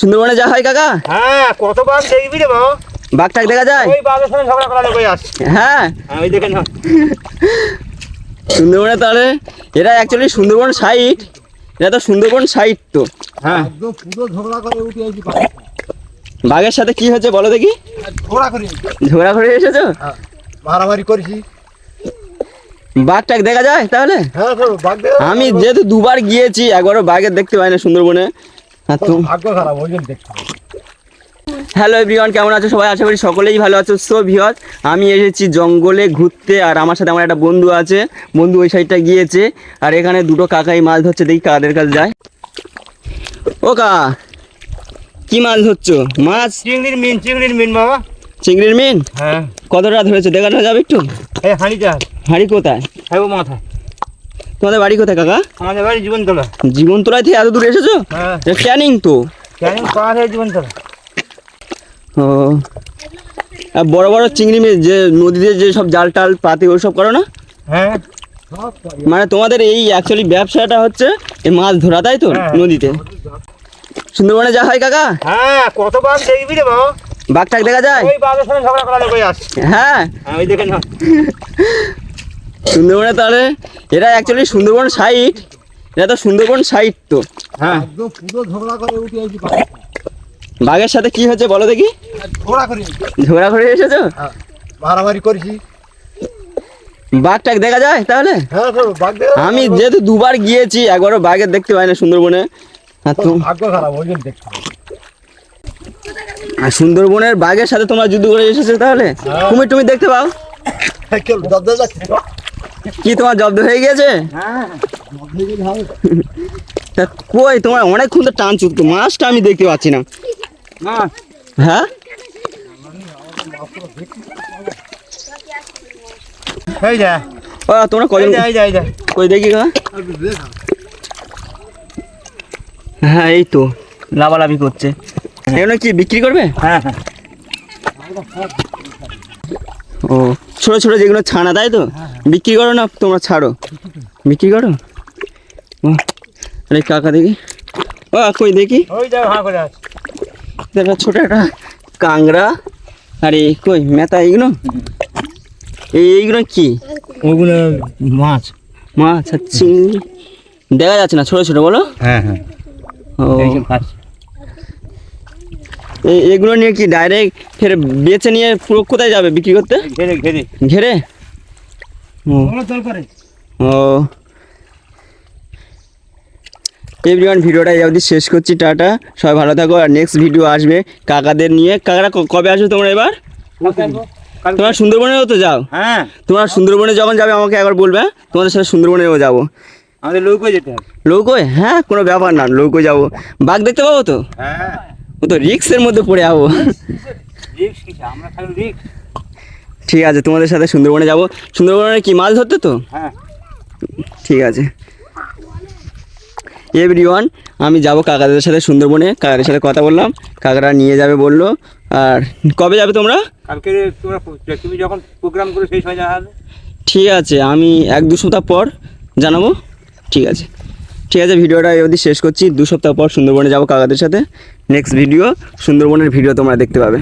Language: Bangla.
সুন্দরবনে যা হয় কাকা? হ্যাঁ কত বাঘ দেখবি রে বাবা। বাঘ টাক দেখা যায়? ওই বাঘের সঙ্গে ঝগড়া করা হ্যাঁ। হ্যাঁ, ওই দেখে না সুন্দরবনে তাহলে এরা অ্যাকচুয়ালি সুন্দরবন সাইট এরা তো সুন্দরবন সাইট তো। হ্যাঁ। পুরো ঝগড়া করে উঠে আইছি বাঘের সাথে কি হচ্ছে বলো দেখি? ঝগড়া করি এসেছ? মারামারি করেছি। বাঘ টাক দেখা যায় তাহলে? হ্যাঁ তো বাঘ আমি যেহেতু দুবার গিয়েছি একবারও বাঘের দেখতে পাই না সুন্দরবনে। হ্যালো এভরিওয়ান কেমন আছো সবাই? আশা করি সকলেই ভালো আছো। সো ভিওর আমি এসেছি জঙ্গলে ঘুরতে আর আমার সাথে আমার একটা বন্ধু আছে। বন্ধু ওই সাইডটা গিয়েছে আর এখানে দুটো কাকাই মাছ ধরছে। দেখি কাদের কাছে যায়। ও কা কি মাছ ধরছো? মাছ? চিংড়ির মিন চিংড়ির মিন বাবা। চিংড়ির মিন? হ্যাঁ। কতটা ধরেছো? দেখানো যাবে একটু। এই হাঁড়ি কোথায়? মাথায়। তোমাদের বাড়ি কোথায় কাকা? আমাদের বাড়ি জীবনতলা। জীবনতলায় থেকে এত দূর এসেছ? হ্যাঁ। ক্যানিং তো। কেন পার হয়ে জীবনতলা। ও। আর বড় বড় চিংড়ি যে নদীতে যে সব জাল টাল পাতি ওইসব করো না? হ্যাঁ। মানে তোমাদের এই অ্যাকচুয়ালি ব্যবসাটা হচ্ছে এই মাছ ধরা তাই তো? হ্যাঁ। নদীতে। সুন্দরবনে যা হয় কাকা? হ্যাঁ কত বাঘ দেখবি রে বাবা। বাঘ টাক দেখা যায়? ওই বাঘের সঙ্গে ঝগড়া করা লোক আসছে হ্যাঁ। হ্যাঁ ওই দেখে না সুন্দরবনে তাহলে এটা অ্যাকচুয়ালি সুন্দরবন সাইট এটা তো সুন্দরবন সাইট তো। হ্যাঁ। বাঘের সাথে কি হচ্ছে বলো দেখি? ঝগড়া ঝোড়া করে এসেছ? মারামারি করেছি। বাঘ টাক দেখা যায় তাহলে? হ্যাঁ আমি যেহেতু দুবার গিয়েছি একবারও বাঘের দেখতে পাই না সুন্দরবনে। আর সুন্দরবনের বাঘের সাথে তোমরা যুদ্ধ করে এসেছ তাহলে? কুমির টুমির দেখতে পাও? যাচ্ছে। কি তোমার জব্দ হয়ে হ্যাঁ তা কই তোমার অনেকক্ষণ তো টান চুক্ত মাছটা আমি দেখতে পাচ্ছি না। হ্যাঁ? ও তোমরা কজন কই দেখি হ্যাঁ এই তো। লাভালাভি করছে। এগুলো কি বিক্রি করবে? হ্যাঁ হ্যাঁ। ও ছোট ছোট যেগুলো ছানা তাই তো? বিক্রি করো না তোমরা ছাড়ো। বিক্রি করো? ও আরে কাকা দেখি। ও কই দেখি? একটা ছোট একটা কাংড়া আরে কই মেতা এইগুলো এই এইগুলো কি? ওগুলো মাছ। মাছ আর চিংড়ি। দেখা যাচ্ছে না ছোট ছোট বলো। হ্যাঁ হ্যাঁ। ও। এই- এগুলো নিয়ে কি ডাইরেক্ট ফের বেছে নিয়ে পুরো কোথায় যাবে বিক্রি করতে? ঘেরে ঘেরে। ঘেরে? করে। ও। এভরিওয়ান ভিডিওটা এই অবধি শেষ করছি টাটা। সবাই ভালো থাকো আর নেক্সট ভিডিও আসবে কাকাদের নিয়ে। কাকারা কবে আসবে তোমরা এবার? তোমরা সুন্দরবনেও তো যাও। হ্যাঁ। তোমরা সুন্দরবনে যখন যাবে আমাকে একবার বলবে? তোমাদের সাথে সুন্দরবনেও যাব। আমাদের লৌকো যেতে হবে। লৌকোয়? হ্যাঁ কোনো ব্যাপার না লৌকোয় যাব। বাঘ দেখতে পাবো তো? হ্যাঁ। ও তো রিক্সের মধ্যে পড়ে যাব। রিক্স আমরা রিক্স ঠিক আছে তোমাদের সাথে সুন্দরবনে যাব। সুন্দরবনে কি মাছ ধরতে তো? হ্যাঁ। ঠিক আছে। এভরিওয়ান আমি যাব কাকাদের সাথে সুন্দরবনে। কাকাদের সাথে কথা বললাম। কাকারা নিয়ে যাবে বলল। আর কবে যাবে তোমরা? কালকে তোমরা তুমি যখন প্রোগ্রাম করো সেই সময় জানাবে। ঠিক আছে আমি এক দু সপ্তাহ পর জানাব। ঠিক আছে। ঠিক আছে ভিডিওটা অবধি শেষ করছি। দু সপ্তাহ পর সুন্দরবনে যাব কাকাদের সাথে। নেক্সট ভিডিও সুন্দরবনের ভিডিও তোমরা দেখতে পাবে।